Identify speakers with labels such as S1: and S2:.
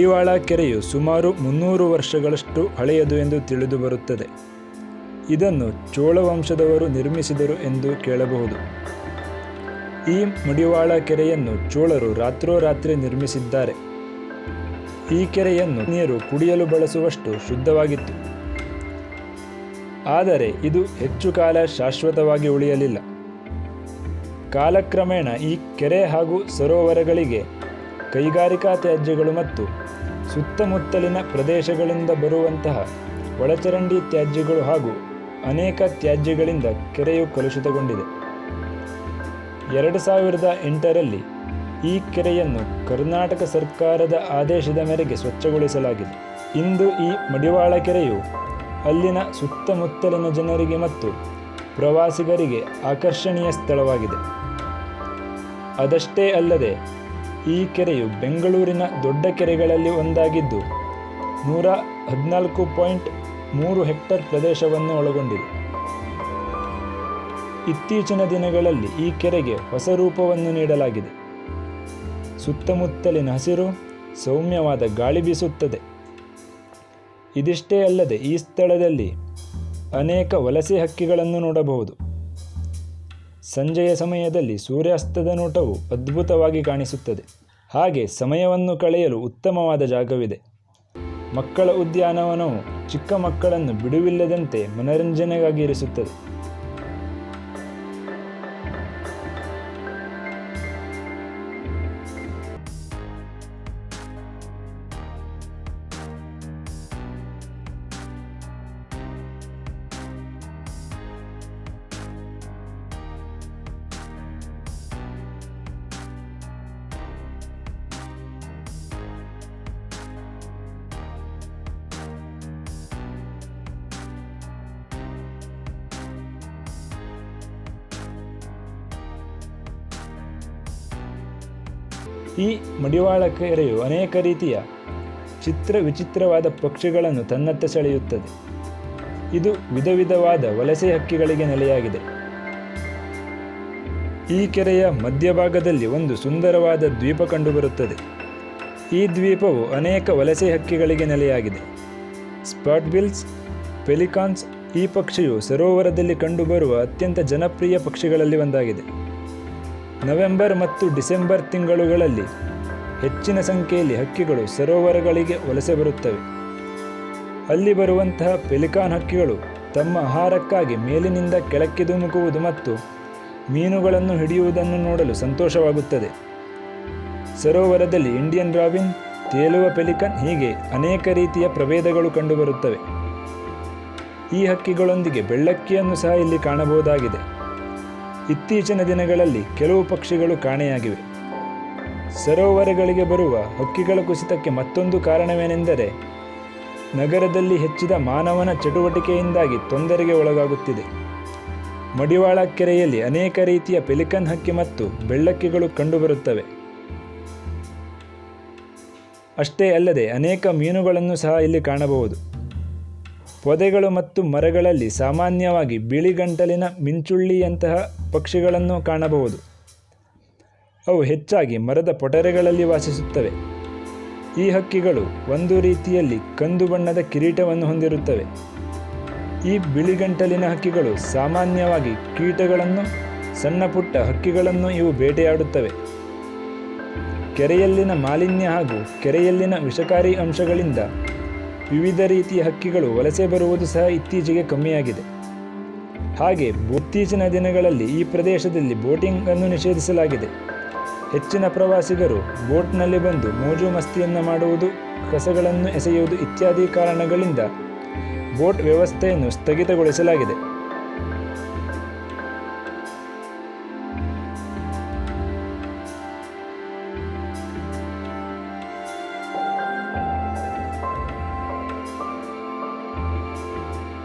S1: ಮಡಿವಾಳ ಕೆರೆಯು ಸುಮಾರು ಮುನ್ನೂರು ವರ್ಷಗಳಷ್ಟು ಹಳೆಯದು ಎಂದು ತಿಳಿದು ಬರುತ್ತದೆ. ಇದನ್ನು ಚೋಳ ವಂಶದವರು ನಿರ್ಮಿಸಿದರು ಎಂದು ಕೇಳಬಹುದು. ಈ ಮುಡಿವಾಳ ಕೆರೆಯನ್ನು ಚೋಳರು ರಾತ್ರೋರಾತ್ರಿ ನಿರ್ಮಿಸಿದ್ದಾರೆ. ಈ ಕೆರೆಯನ್ನು ನೀರು ಕುಡಿಯಲು ಬಳಸುವಷ್ಟು ಶುದ್ಧವಾಗಿತ್ತು. ಆದರೆ ಇದು ಹೆಚ್ಚು ಕಾಲ ಶಾಶ್ವತವಾಗಿ ಉಳಿಯಲಿಲ್ಲ. ಕಾಲಕ್ರಮೇಣ ಈ ಕೆರೆ ಹಾಗೂ ಸರೋವರಗಳಿಗೆ ಕೈಗಾರಿಕಾ ತ್ಯಾಜ್ಯಗಳು ಮತ್ತು ಸುತ್ತಮುತ್ತಲಿನ ಪ್ರದೇಶಗಳಿಂದ ಬರುವಂತಹ ಒಳಚರಂಡಿ ತ್ಯಾಜ್ಯಗಳು ಹಾಗೂ ಅನೇಕ ತ್ಯಾಜ್ಯಗಳಿಂದ ಕೆರೆಯು ಕಲುಷಿತಗೊಂಡಿದೆ. ಎರಡು ಸಾವಿರದ ಎಂಟರಲ್ಲಿ ಈ ಕೆರೆಯನ್ನು ಕರ್ನಾಟಕ ಸರ್ಕಾರದ ಆದೇಶದ ಮೇರೆಗೆ ಸ್ವಚ್ಛಗೊಳಿಸಲಾಗಿದೆ. ಇಂದು ಈ ಮಡಿವಾಳ ಕೆರೆಯು ಅಲ್ಲಿನ ಸುತ್ತಮುತ್ತಲಿನ ಜನರಿಗೆ ಮತ್ತು ಪ್ರವಾಸಿಗರಿಗೆ ಆಕರ್ಷಣೀಯ ಸ್ಥಳವಾಗಿದೆ. ಅದಷ್ಟೇ ಅಲ್ಲದೆ ಈ ಕೆರೆಯು ಬೆಂಗಳೂರಿನ ದೊಡ್ಡ ಕೆರೆಗಳಲ್ಲಿ ಒಂದಾಗಿದ್ದು, ನೂರ ಹದಿನಾಲ್ಕು ಪಾಯಿಂಟ್ ಮೂರು ಹೆಕ್ಟರ್ ಪ್ರದೇಶವನ್ನು ಒಳಗೊಂಡಿದೆ. ಇತ್ತೀಚಿನ ದಿನಗಳಲ್ಲಿ ಈ ಕೆರೆಗೆ ಹೊಸ ರೂಪವನ್ನು ನೀಡಲಾಗಿದೆ. ಸುತ್ತಮುತ್ತಲಿನ ಹಸಿರು, ಸೌಮ್ಯವಾದ ಗಾಳಿ ಬೀಸುತ್ತದೆ. ಇದಿಷ್ಟೇ ಅಲ್ಲದೆ ಈ ಸ್ಥಳದಲ್ಲಿ ಅನೇಕ ವಲಸೆ ಹಕ್ಕಿಗಳನ್ನು ನೋಡಬಹುದು. ಸಂಜೆಯ ಸಮಯದಲ್ಲಿ ಸೂರ್ಯಾಸ್ತದ ನೋಟವು ಅದ್ಭುತವಾಗಿ ಕಾಣಿಸುತ್ತದೆ. ಹಾಗೆ ಸಮಯವನ್ನು ಕಳೆಯಲು ಉತ್ತಮವಾದ ಜಾಗವಿದೆ. ಮಕ್ಕಳ ಉದ್ಯಾನವನವು ಚಿಕ್ಕ ಮಕ್ಕಳನ್ನು ಬಿಡುವಿಲ್ಲದಂತೆ ಮನರಂಜನೆಗಾಗಿ ಇರಿಸುತ್ತದೆ. ಈ ಮಡಿವಾಳ ಕೆರೆಯು ಅನೇಕ ರೀತಿಯ ಚಿತ್ರ ವಿಚಿತ್ರವಾದ ಪಕ್ಷಿಗಳನ್ನು ತನ್ನತ್ತ ಸೆಳೆಯುತ್ತದೆ. ಇದು ವಿಧ ವಿಧವಾದ ವಲಸೆ ಹಕ್ಕಿಗಳಿಗೆ ನೆಲೆಯಾಗಿದೆ. ಈ ಕೆರೆಯ ಮಧ್ಯಭಾಗದಲ್ಲಿ ಒಂದು ಸುಂದರವಾದ ದ್ವೀಪ ಕಂಡುಬರುತ್ತದೆ. ಈ ದ್ವೀಪವು ಅನೇಕ ವಲಸೆ ಹಕ್ಕಿಗಳಿಗೆ ನೆಲೆಯಾಗಿದೆ. ಸ್ಪಾಟ್ ಬಿಲ್ಸ್ ಪೆಲಿಕಾನ್ಸ್ ಈ ಪಕ್ಷಿಯು ಸರೋವರದಲ್ಲಿ ಕಂಡುಬರುವ ಅತ್ಯಂತ ಜನಪ್ರಿಯ ಪಕ್ಷಿಗಳಲ್ಲಿ ಒಂದಾಗಿದೆ. ನವೆಂಬರ್ ಮತ್ತು ಡಿಸೆಂಬರ್ ತಿಂಗಳುಗಳಲ್ಲಿ ಹೆಚ್ಚಿನ ಸಂಖ್ಯೆಯಲ್ಲಿ ಹಕ್ಕಿಗಳು ಸರೋವರಗಳಿಗೆ ವಲಸೆ ಬರುತ್ತವೆ. ಅಲ್ಲಿ ಬರುವಂತಹ ಪೆಲಿಕಾನ್ ಹಕ್ಕಿಗಳು ತಮ್ಮ ಆಹಾರಕ್ಕಾಗಿ ಮೇಲಿನಿಂದ ಕೆಳಕ್ಕೆ ಧುಮುಕುವುದು ಮತ್ತು ಮೀನುಗಳನ್ನು ಹಿಡಿಯುವುದನ್ನು ನೋಡಲು ಸಂತೋಷವಾಗುತ್ತದೆ. ಸರೋವರದಲ್ಲಿ ಇಂಡಿಯನ್ ರಾಬಿನ್, ತೇಲುವ ಪೆಲಿಕನ್ ಹೀಗೆ ಅನೇಕ ರೀತಿಯ ಪ್ರಭೇದಗಳು ಕಂಡುಬರುತ್ತವೆ. ಈ ಹಕ್ಕಿಗಳೊಂದಿಗೆ ಬೆಳ್ಳಕ್ಕಿಯನ್ನು ಸಹ ಇಲ್ಲಿ ಕಾಣಬಹುದಾಗಿದೆ. ಇತ್ತೀಚಿನ ದಿನಗಳಲ್ಲಿ ಕೆಲವು ಪಕ್ಷಿಗಳು ಕಾಣೆಯಾಗಿವೆ. ಸರೋವರಗಳಿಗೆ ಬರುವ ಹಕ್ಕಿಗಳ ಕುಸಿತಕ್ಕೆ ಮತ್ತೊಂದು ಕಾರಣವೇನೆಂದರೆ, ನಗರದಲ್ಲಿ ಹೆಚ್ಚಿದ ಮಾನವನ ಚಟುವಟಿಕೆಯಿಂದಾಗಿ ತೊಂದರೆಗೆ ಒಳಗಾಗುತ್ತಿದೆ. ಮಡಿವಾಳ ಕೆರೆಯಲ್ಲಿ ಅನೇಕ ರೀತಿಯ ಪೆಲಿಕನ್ ಹಕ್ಕಿ ಮತ್ತು ಬೆಳ್ಳಕ್ಕಿಗಳು ಕಂಡುಬರುತ್ತವೆ. ಅಷ್ಟೇ ಅಲ್ಲದೆ ಅನೇಕ ಮೀನುಗಳನ್ನು ಸಹ ಇಲ್ಲಿ ಕಾಣಬಹುದು. ಪೊದೆಗಳು ಮತ್ತು ಮರಗಳಲ್ಲಿ ಸಾಮಾನ್ಯವಾಗಿ ಬಿಳಿ ಗಂಟಲಿನ ಮಿಂಚುಳ್ಳಿಯಂತಹ ಪಕ್ಷಿಗಳನ್ನು ಕಾಣಬಹುದು. ಅವು ಹೆಚ್ಚಾಗಿ ಮರದ ಪೊಟರೆಗಳಲ್ಲಿ ವಾಸಿಸುತ್ತವೆ. ಈ ಹಕ್ಕಿಗಳು ಒಂದು ರೀತಿಯಲ್ಲಿ ಕಂದು ಬಣ್ಣದ ಕಿರೀಟವನ್ನು ಹೊಂದಿರುತ್ತವೆ. ಈ ಬಿಳಿಗಂಟಲಿನ ಹಕ್ಕಿಗಳು ಸಾಮಾನ್ಯವಾಗಿ ಕೀಟಗಳನ್ನು, ಸಣ್ಣ ಪುಟ್ಟ ಹಕ್ಕಿಗಳನ್ನು ಇವು ಬೇಟೆಯಾಡುತ್ತವೆ. ಕೆರೆಯಲ್ಲಿನ ಮಾಲಿನ್ಯ ಹಾಗೂ ಕೆರೆಯಲ್ಲಿನ ವಿಷಕಾರಿ ಅಂಶಗಳಿಂದ ವಿವಿಧ ರೀತಿಯ ಹಕ್ಕಿಗಳು ವಲಸೆ ಬರುವುದು ಸಹ ಇತ್ತೀಚೆಗೆ ಕಮ್ಮಿಯಾಗಿದೆ. ಹಾಗೆ ಇತ್ತೀಚಿನ ದಿನಗಳಲ್ಲಿ ಈ ಪ್ರದೇಶದಲ್ಲಿ ಬೋಟಿಂಗ್ ಅನ್ನು ನಿಷೇಧಿಸಲಾಗಿದೆ. ಹೆಚ್ಚಿನ ಪ್ರವಾಸಿಗರು ಬೋಟ್ನಲ್ಲಿ ಬಂದು ಮೋಜು ಮಸ್ತಿಯನ್ನು ಮಾಡುವುದು, ಕಸಗಳನ್ನು ಎಸೆಯುವುದು ಇತ್ಯಾದಿ ಕಾರಣಗಳಿಂದ ಬೋಟ್ ವ್ಯವಸ್ಥೆಯನ್ನು ಸ್ಥಗಿತಗೊಳಿಸಲಾಗಿದೆ.